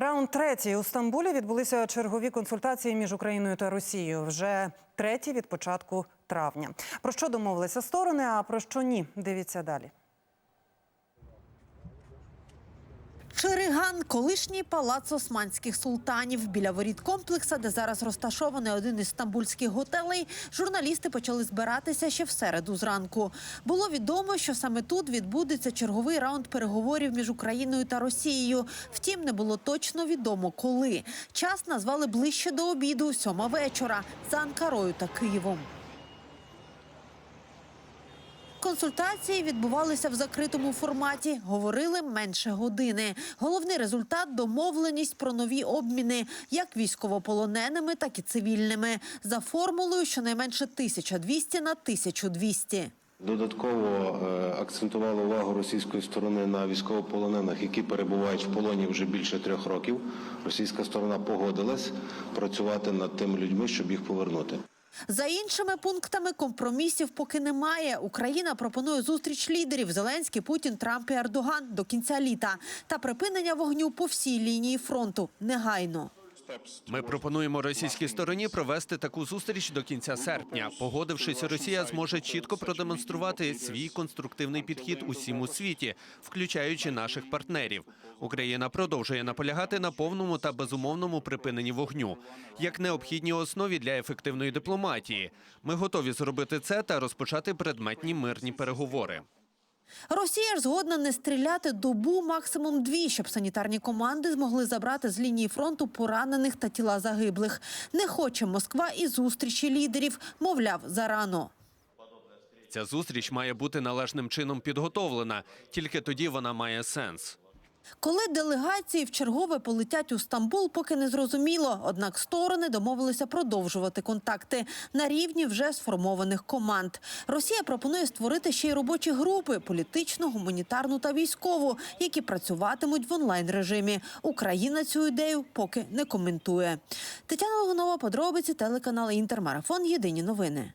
Раунд третій у Стамбулі відбулися чергові консультації між Україною та Росією. Вже треті від початку травня. Про що домовилися сторони, а про що ні? Дивіться далі. Череган, колишній палац османських султанів. Біля воріт комплекса, де зараз розташований один із стамбульських готелей, журналісти почали збиратися ще в середу зранку. Було відомо, що саме тут відбудеться черговий раунд переговорів між Україною та Росією. Втім, не було точно відомо, коли. Час назвали ближче до обіду, сьома вечора, за Анкарою та Києвом. Консультації відбувалися в закритому форматі. Говорили менше години. Головний результат домовленість про нові обміни, як військовополоненими, так і цивільними, за формулою щонайменше 1200 на 1200. Додатково е, акцентували увагу російської сторони на військовополонених, які перебувають в полоні вже більше трьох років. Російська сторона погодилась працювати над тими людьми, щоб їх повернути. За іншими пунктами компромісів поки немає. Україна пропонує зустріч лідерів Зеленський, Путін, Трамп і Ердоган до кінця літа та припинення вогню по всій лінії фронту негайно. Ми пропонуємо російській стороні провести таку зустріч до кінця серпня. Погодившись, Росія зможе чітко продемонструвати свій конструктивний підхід усім у світі, включаючи наших партнерів. Україна продовжує наполягати на повному та безумовному припиненні вогню як необхідній основі для ефективної дипломатії. Ми готові зробити це та розпочати предметні мирні переговори. Росія ж згодна не стріляти добу, максимум дві, щоб санітарні команди змогли забрати з лінії фронту поранених та тіла загиблих. Не хоче Москва і зустрічі лідерів, мовляв, зарано. Ця зустріч має бути належним чином підготовлена. Тільки тоді вона має сенс. Коли делегації вчергове полетять у Стамбул, поки не зрозуміло. Однак сторони домовилися продовжувати контакти на рівні вже сформованих команд. Росія пропонує створити ще й робочі групи політичну, гуманітарну та військову, які працюватимуть в онлайн режимі. Україна цю ідею поки не коментує. Тетяна Логунова, подробиці телеканал Інтермарафон. Єдині новини.